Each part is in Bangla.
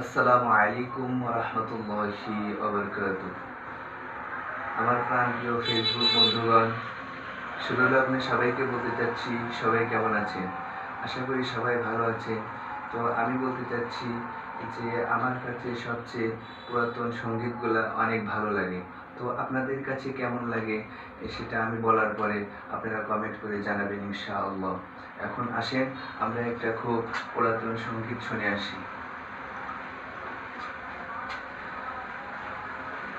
আসসালামু আলাইকুম রহমতুল্লাহি আমার প্রাণপ্রিয় ফেসবুক বন্ধুগণ শুরুলে আপনি সবাইকে বলতে চাচ্ছি, সবাই কেমন আছেন? আশা করি সবাই ভালো আছে তো আমি বলতে চাচ্ছি যে আমার কাছে সবচেয়ে পুরাতন সঙ্গীতগুলো অনেক ভালো লাগে। তো আপনাদের কাছে কেমন লাগে সেটা আমি বলার পরে আপনারা কমেন্ট করে জানাবেন ইনশাআল্লাহ। এখন আসেন, আমরা একটা খুব পুরাতন সংগীত শুনে আসি।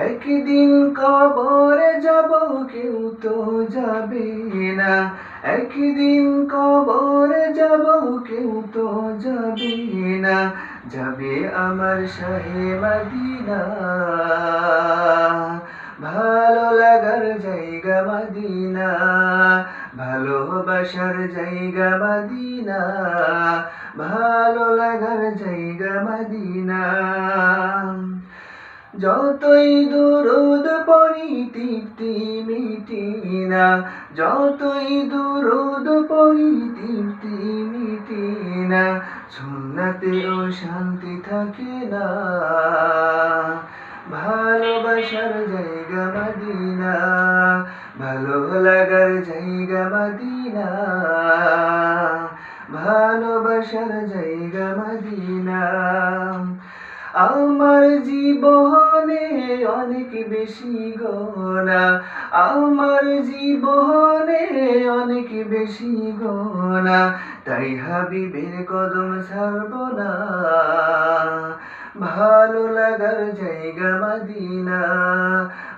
একদিন কবরে যাব, কেউ তো যাবে না। একদিন কবরে যাব, কেউ তো যাবে না। যাবে আমার শাহে মদিনা। ভালো লাগার জায়গা মদিনা। ভালোবাসার জায়গা মদিনা। ভালো লাগার জায়গা মদিনা। যতই দুরুদ পড়ি তৃপ্তি মিটি না। যতই দুরুদ পড়ি তৃপ্তি মিটি না। সুন্নাতেও শান্তি থাকে না। ভালোবাসার জায়গা মাদিনা। ভালো লাগার জায়গা মদিনা। ভালোবাসার জায়গা মাদিনা। আমার জীবনে অনেক বেশি গোনা আমার জীবনে অনেক বেশি গোনা তাই হাবিবের কদম ছাড়ব না। ভালো লাগার জায়গা মদিনা।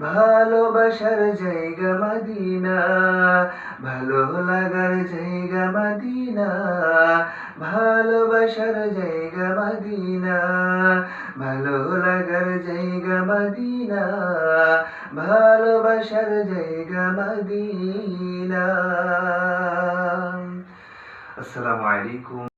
ভালোবাসার জায়গা মদিনা, ভালো লাগার জায়গা মদিনা, ভালোবাসার জায়গা মদিনা, ভালো লাগার জায়গা মদিনা, ভালোবাসার জায়গা মদিনা। আসসালামু আলাইকুম।